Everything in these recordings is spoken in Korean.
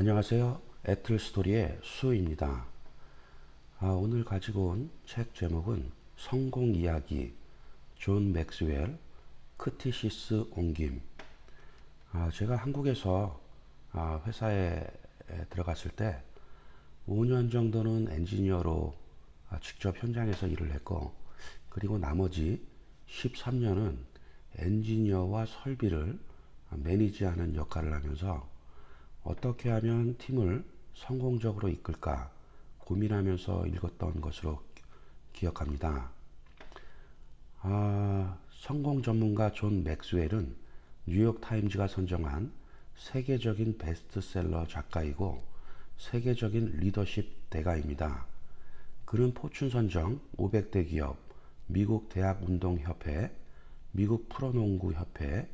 안녕하세요. 애틀스토리의 수입니다. 아, 오늘 가지고 온 책 제목은 성공 이야기 존 맥스웰 크티시스 옹김. 아, 제가 한국에서 아, 회사에 들어갔을 때 5년 정도는 엔지니어로 아, 직접 현장에서 일을 했고 그리고 나머지 13년은 엔지니어와 설비를 매니지하는 역할을 하면서 어떻게 하면 팀을 성공적으로 이끌까 고민하면서 읽었던 것으로 기억합니다. 아, 성공 전문가 존 맥스웰은 뉴욕 타임즈가 선정한 세계적인 베스트셀러 작가이고 세계적인 리더십 대가입니다. 그는 포춘 선정 500대 기업, 미국 대학 운동 협회, 미국 프로농구 협회,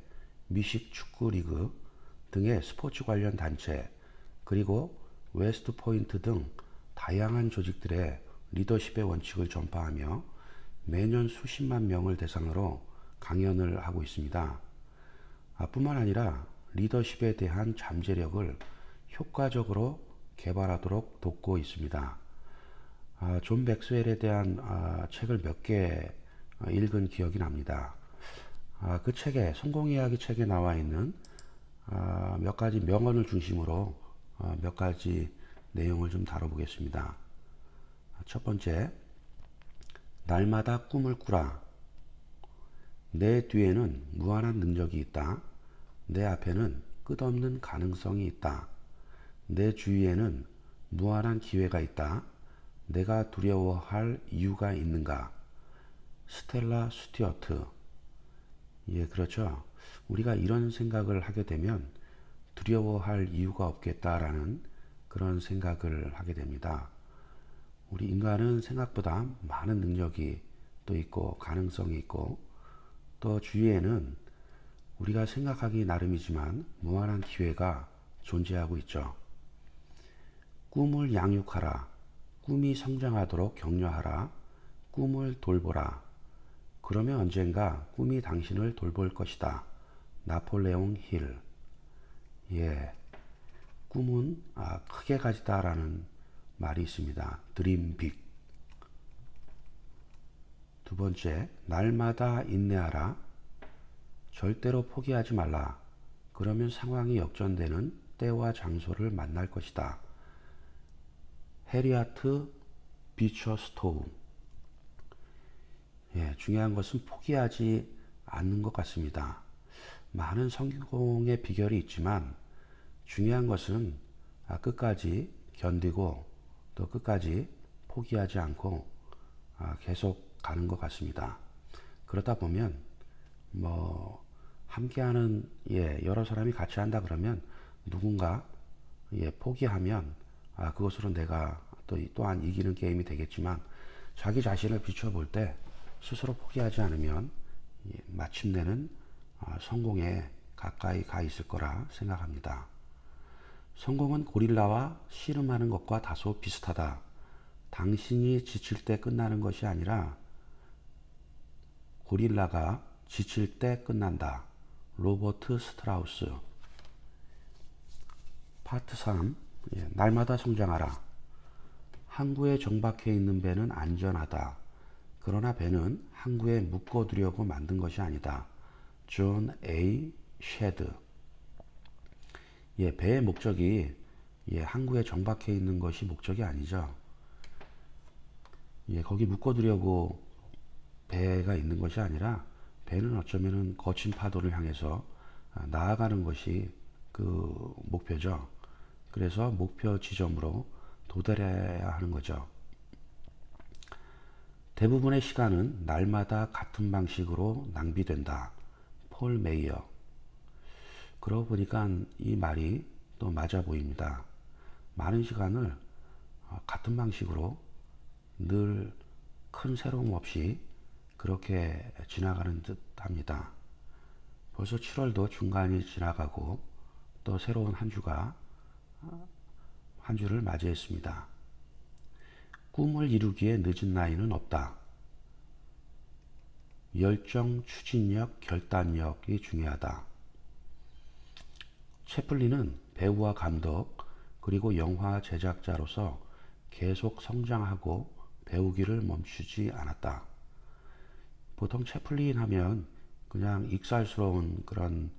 미식 축구 리그 등의 스포츠 관련 단체, 그리고 웨스트 포인트 등 다양한 조직들의 리더십의 원칙을 전파하며 매년 수십만 명을 대상으로 강연을 하고 있습니다. 아, 뿐만 아니라 리더십에 대한 잠재력을 효과적으로 개발하도록 돕고 있습니다. 아, 존 백스웰에 대한 아, 책을 몇 개 읽은 기억이 납니다. 아, 그 책에 성공 이야기 책에 나와 있는 아, 몇 가지 명언을 중심으로 아, 몇 가지 내용을 좀 다뤄보겠습니다. 첫 번째, 날마다 꿈을 꾸라. 내 뒤에는 무한한 능력이 있다. 내 앞에는 끝없는 가능성이 있다. 내 주위에는 무한한 기회가 있다. 내가 두려워할 이유가 있는가? 스텔라 스튜어트. 예, 그렇죠. 우리가 이런 생각을 하게 되면 두려워할 이유가 없겠다라는 그런 생각을 하게 됩니다. 우리 인간은 생각보다 많은 능력이 또 있고 가능성이 있고 또 주위에는 우리가 생각하기 나름이지만 무한한 기회가 존재하고 있죠. 꿈을 양육하라. 꿈이 성장하도록 격려하라. 꿈을 돌보라. 그러면 언젠가 꿈이 당신을 돌볼 것이다. 나폴레옹 힐. 예. 꿈은 아, 크게 가지다라는 말이 있습니다. 드림 빅. 두 번째, 날마다 인내하라. 절대로 포기하지 말라. 그러면 상황이 역전되는 때와 장소를 만날 것이다. 해리아트 비처 스토우. 예, 중요한 것은 포기하지 않는 것 같습니다. 많은 성공의 비결이 있지만 중요한 것은 아, 끝까지 견디고 또 끝까지 포기하지 않고 아, 계속 가는 것 같습니다. 그러다 보면 뭐 함께하는 예 여러 사람이 같이 한다 그러면 누군가 예 포기하면 아 그것으로 내가 또 또한 이기는 게임이 되겠지만 자기 자신을 비춰볼 때 스스로 포기하지 않으면 예, 마침내는 아, 성공에 가까이 가 있을 거라 생각합니다. 성공은 고릴라와 씨름하는 것과 다소 비슷하다. 당신이 지칠 때 끝나는 것이 아니라 고릴라가 지칠 때 끝난다. 로버트 스트라우스. 파트 3. 예, 날마다 성장하라. 항구에 정박해 있는 배는 안전하다. 그러나 배는 항구에 묶어두려고 만든 것이 아니다. 존 A. 쉐드. 예, 배의 목적이 예, 항구에 정박해 있는 것이 목적이 아니죠. 예, 거기 묶어두려고 배가 있는 것이 아니라 배는 어쩌면은 거친 파도를 향해서 아, 나아가는 것이 그 목표죠. 그래서 목표 지점으로 도달해야 하는 거죠. 대부분의 시간은 날마다 같은 방식으로 낭비된다. 폴 메이어. 그러고 보니까 이 말이 또 맞아 보입니다. 많은 시간을 어, 같은 방식으로 늘 큰 새로움 없이 그렇게 지나가는 듯 합니다. 벌써 7월도 중간이 지나가고 또 새로운 한 주가 어, 한 주를 맞이했습니다. 꿈을 이루기에 늦은 나이는 없다. 열정, 추진력, 결단력이 중요하다. 채플린은 배우와 감독 그리고 영화 제작자로서 계속 성장하고 배우기를 멈추지 않았다. 보통 채플린 하면 그냥 익살스러운 그런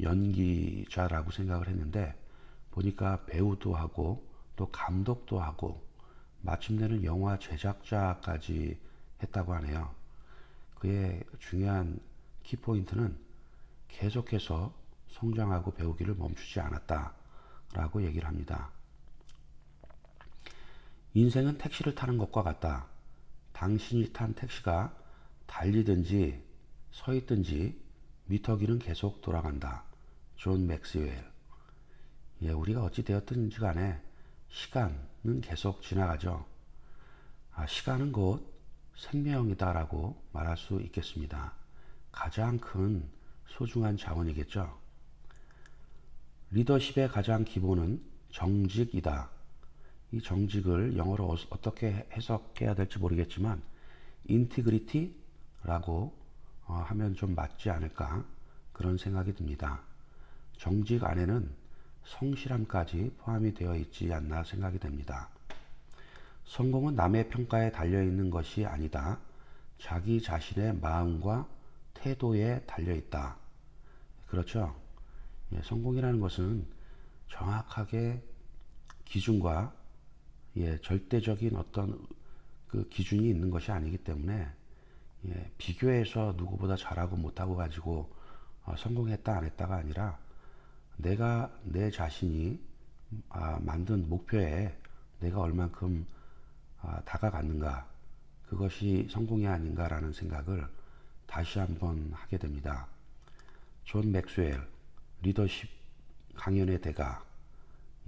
연기자라고 생각을 했는데 보니까 배우도 하고 또 감독도 하고 마침내는 영화 제작자까지 했다고 하네요. 그의 중요한 키포인트는 계속해서 성장하고 배우기를 멈추지 않았다 라고 얘기를 합니다. 인생은 택시를 타는 것과 같다. 당신이 탄 택시가 달리든지 서 있든지 미터기는 계속 돌아간다. 존 맥스웰. 예, 우리가 어찌 되었든지 간에 시간은 계속 지나가죠. 아, 시간은 곧 생명이다라고 말할 수 있겠습니다. 가장 큰 소중한 자원이겠죠. 리더십의 가장 기본은 정직이다. 이 정직을 영어로 어- 어떻게 해석해야 될지 모르겠지만 인티그리티라고 어, 하면 좀 맞지 않을까 그런 생각이 듭니다. 정직 안에는 성실함까지 포함이 되어 있지 않나 생각이 됩니다. 성공은 남의 평가에 달려 있는 것이 아니다. 자기 자신의 마음과 태도에 달려 있다. 그렇죠? 예, 성공이라는 것은 정확하게 기준과 예, 절대적인 어떤 그 기준이 있는 것이 아니기 때문에 예, 비교해서 누구보다 잘하고 못하고 가지고 어, 성공했다 안 했다가 아니라 내가 내 자신이 아, 만든 목표에 내가 얼만큼 아, 다가갔는가 그것이 성공이 아닌가라는 생각을 다시 한번 하게 됩니다. 존 맥스웰 리더십 강연의 대가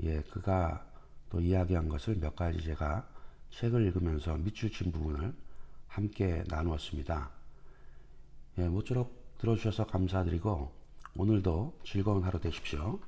예 그가 또 이야기한 것을 몇 가지 제가 책을 읽으면서 밑줄친 부분을 함께 나누었습니다. 예, 모쪼록 들어주셔서 감사드리고 오늘도 즐거운 하루 되십시오.